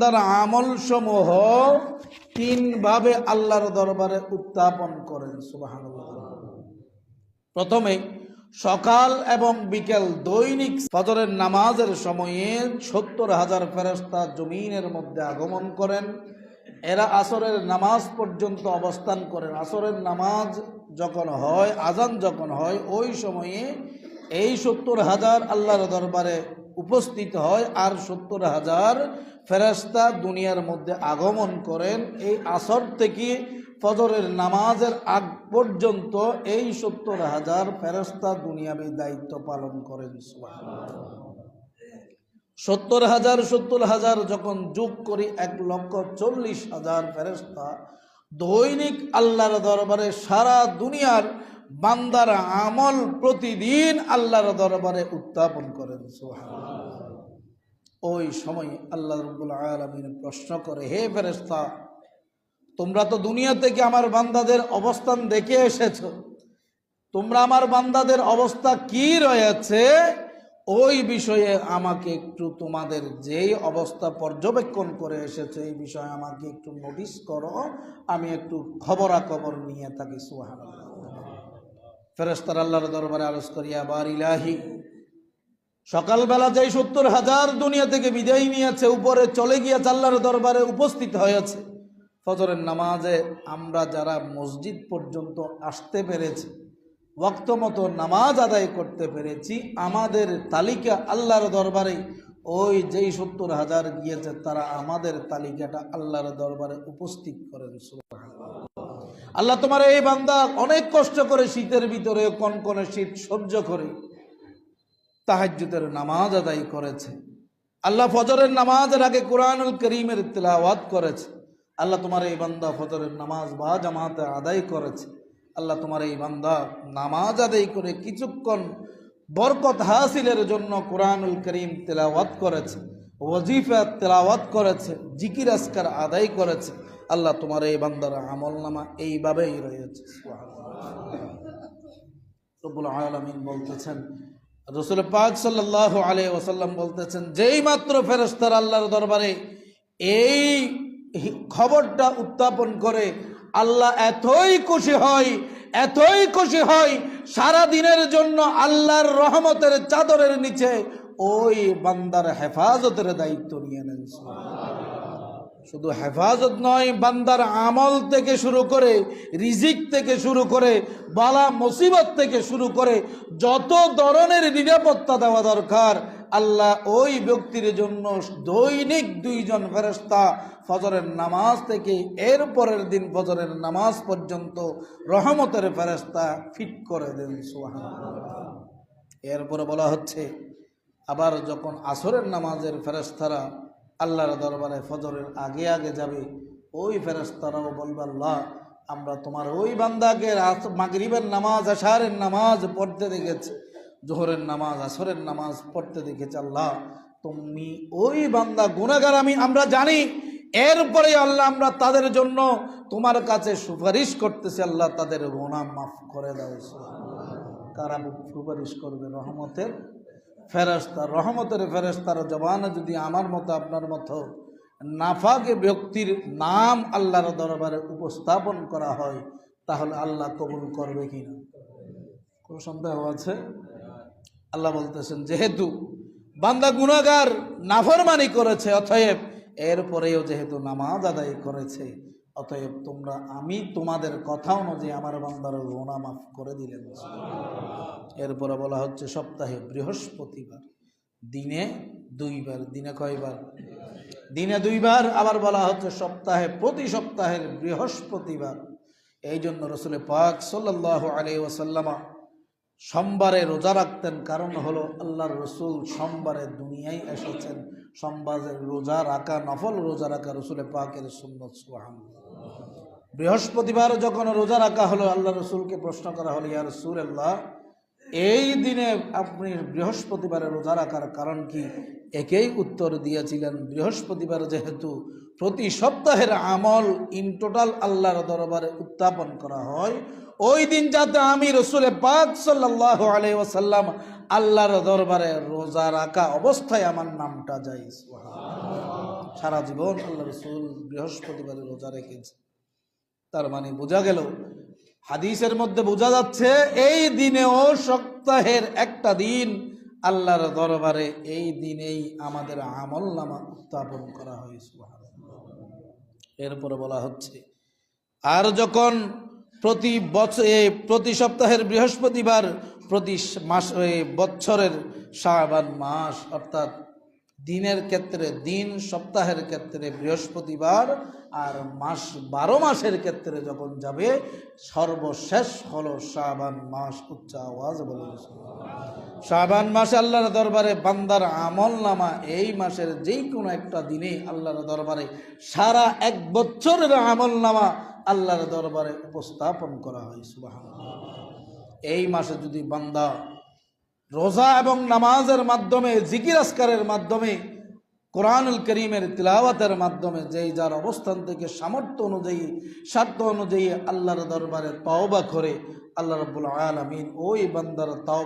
তার আমল সমূহ তিন ভাবে আল্লাহর দরবারে উত্থাপন করেন, সুবহানাল্লাহ। প্রথমে, সকাল এবং বিকেল দৈনিক ফজরের নামাজের সময়ে সত্তর হাজার ফেরস্তা জমিনের মধ্যে আগমন করেন। এরা আসরের নামাজ পর্যন্ত অবস্থান করেন। আসরের নামাজ যখন হয় আজান যখন হয়, ওই সময়ে এই সত্তর হাজার আল্লাহর দরবারে উপস্থিত হয় আর সত্তর হাজার ফেরেস্তা দুনিয়ার মধ্যে আগমন করেন। এই আসর থেকে ফজরের নামাজের আগ পর্যন্ত এই সত্তর হাজার ফেরস্তা দুনিয়াবী দায়িত্ব পালন করেন সত্তর হাজার সত্তর হাজার যখন যোগ করি, এক লক্ষ চল্লিশ হাজার ফেরস্তা দৈনিক আল্লাহর দরবারে সারা দুনিয়ার বান্দার আমল প্রতিদিন আল্লাহর দরবারে উত্থাপন করেন। ওই সময় আল্লাহ রব্বুল আলমিন প্রশ্ন করে, হে ফেরেস্তা তোমরা তো দুনিয়া থেকে আমার বান্দাদের অবস্থান দেখে এসেছ। তোমরা আমার বান্দাদের অবস্থা কি রয়েছে? ওই বিষয়ে আমাকে একটু তোমাদের যেই অবস্থা পর্যবেক্ষণ করে এসেছে, এই বিষয়ে আমাকে একটু নোটিশ করো। আমি একটু খবরাখবর নিয়ে থাকি সুহান ফেরেস্তার আল্লাহর দরবারে আলোচ করি আবার ইলাহি সকালবেলা যেই সত্তর হাজার দুনিয়া থেকে বিদায় নিয়েছে, উপরে চলে গিয়া আল্লাহর দরবারে উপস্থিত হয়েছে ফজরের নামাজে আমরা যারা মসজিদ পর্যন্ত আসতে পেরেছি ওক্ত মতো নামাজ আদায় করতে পেরেছি, আমাদের তালিকা আল্লাহর দরবারে, ওই যেই সত্তর হাজার গিয়েছে, তারা আমাদের তালিকাটা আল্লাহর দরবারে উপস্থিত করেন, সুবহানাল্লাহ। আল্লাহ তোমার এই বান্দা অনেক কষ্ট করে শীতের ভিতরে কনকনে শীত সহ্য করে, তাহাজ্জুদের নামাজ আদায় করেছে। আল্লাহ ফজরের নামাজের আগে কোরআনুল করিমের তেলাওয়াত করেছে। আল্লাহ তোমার এই বান্দা ফজরের নামাজ বা জামাতে আদায় করেছে। আল্লাহ তোমার এই বান্দা নামাজ আদায় করে কিছুক্ষণ বরকত হাসিলের জন্য কোরআনুল করিম তেলাওয়াত করেছে ওজিফা তেলাওয়াত করেছে, জিকির আসকার আদায় করেছে। আল্লাহ তোমার এই বান্দার আমল নামা এইভাবেই রয়েছে। রব্বুল আলমিন বলতেছেন, রসুল পাক সাল্লাহ আলাই ওসাল্লাম বলতেছেন, যেই মাত্র ফেরস্তার আল্লাহর দরবারে এই খবরটা উত্থাপন করে আল্লাহ এতই খুশি হয়, এতই খুশি হয়, সারা দিনের জন্য আল্লাহর রহমতের চাদরের নিচে ওই বান্দার হেফাজতের দায়িত্ব নিয়ে নেন। শুধু হেফাজত নয়, বান্দার আমল থেকে শুরু করে, রিজিক থেকে শুরু করে, বালা মুসিবত থেকে শুরু করে, যত ধরনের নিরাপত্তা দেওয়া দরকার, আল্লাহ ওই ব্যক্তির জন্য দৈনিক দুইজন ফেরস্তা ফজরের নামাজ থেকে এর পরের দিন ফজরের নামাজ পর্যন্ত রহমতের ফেরস্তা ফিট করে দেন, সুবহানাল্লাহ। এরপরে বলা হচ্ছে, আবার যখন আসরের নামাজের ফেরস্তারা আল্লাহর দরবারে ফজরের আগে আগে যাবে। ওই ফেরস্তারাও বলবে, আল্লাহ, আমরা তোমার ওই বান্দাকে রাত- মাগরিবের নামাজ, আশারের নামাজ পড়তে দেখেছি, জোহরের নামাজ, আসরের নামাজ পড়তে দেখেছি। আল্লাহ, তুমি ওই বান্দা গুণাগার আমি, আমরা জানি। এরপরে আল্লাহ, আমরা তাদের জন্য তোমার কাছে সুপারিশ করতেছি। আল্লাহ, তাদের গোনা মাফ করে দাও। কারা সুপারিশ করবে? রহমতের ফেরস্তা রহমতের ফেরস্তার জবানে যদি আমার মতো আপনার মতো নাফাকে ব্যক্তির নাম আল্লাহর দরবারে উপস্থাপন করা হয়, তাহলে আল্লাহ কবুল করবে কি না? কোনো সন্দেহ আছে? আল্লাহ বলতেছেন, যেহেতু বান্দা গুণাগার নাফরমানি করেছে, অতএব এরপরেও যেহেতু নামাজ আদায় করেছে অতএব তোমরা আমি তোমাদের কথা অনুযায়ী আমার বান্দার রোনা মাফ করে দিলেন। এরপরে বলা হচ্ছে, সপ্তাহে বৃহস্পতিবার, দিনে দুইবার, দিনে কয়বার? দিনে দুইবার। আবার বলা হচ্ছে, সপ্তাহে, প্রতি সপ্তাহের বৃহস্পতিবার। এই জন্য রসুলের পাক সাল্লাহ আলী ওসাল্লামা সোমবারে রোজা রাখতেন, কারণ হলো আল্লাহর রসুল সোমবারে দুনিয়ায় এসেছেন। সোমবারের রোজা রাখা, নফল রোজা রাখা রসুলে পাকের সুন্নত সুহান বৃহস্পতিবার যখন রোজা রাখা হলো আল্লাহ রসুলকে প্রশ্ন করা হলো, ইয়া রসুল আল্লাহ এই দিনে আপনি বৃহস্পতিবারে রোজা রাখার কারণ কি? একেই উত্তর দিয়েছিলেন, বৃহস্পতিবার যেহেতু প্রতি সপ্তাহের আমল ইন টোটাল আল্লাহর দরবারে উত্থাপন করা হয়, ওই দিন যাতে আমি রসুলে পাক সাল্লাহ আলাই ওসাল্লাম আল্লাহর দরবারে রোজা রাখা অবস্থায় আমার নামটা যাই সারা জীবন আল্লাহ রসুল বৃহস্পতিবারে রোজা রেখেছে তার মানে বোঝা গেল হাদিসের মধ্যে বোঝা যাচ্ছে, এই দিনেও সপ্তাহের একটা দিন আল্লাহর দরবারে এই দিনেই আমাদের আমল নামা উত্থাপন করা হয়, সুবহানাল্লাহ। এরপরে বলা হচ্ছে, আর যখন প্রতি বছর প্রতি সপ্তাহের বৃহস্পতিবার, প্রতি মাস বছরের শাবান মাস, অর্থাৎ দিনের ক্ষেত্রে দিন, সপ্তাহের ক্ষেত্রে বৃহস্পতিবার আর মাস, বারো মাসের ক্ষেত্রে যখন যাবে, সর্বশেষ হলো শাবান মাস, উচ্চ আওয়াজ বলে শাবান মাস আল্লাহর দরবারে, বান্দার আমল নামা, এই মাসের যেই কোনো একটা দিনে আল্লাহর দরবারে, সারা এক বছরের আমল নামা আল্লাহর দরবারে উপস্থাপন করা হয় সুবাহ এই মাসে যদি বান্দা রোজা এবং নামাজের মাধ্যমে, জিকির আসকারের মাধ্যমে কোরআনুল করিমের তিলাওয়াতের মাধ্যমে যেই যার অবস্থান থেকে সামর্থ্য অনুযায়ী, স্বার্থ অনুযায়ী আল্লাহর দরবারে তওবা করে, আল্লাহ বোলায় আমিন ওই বান্দার তওবা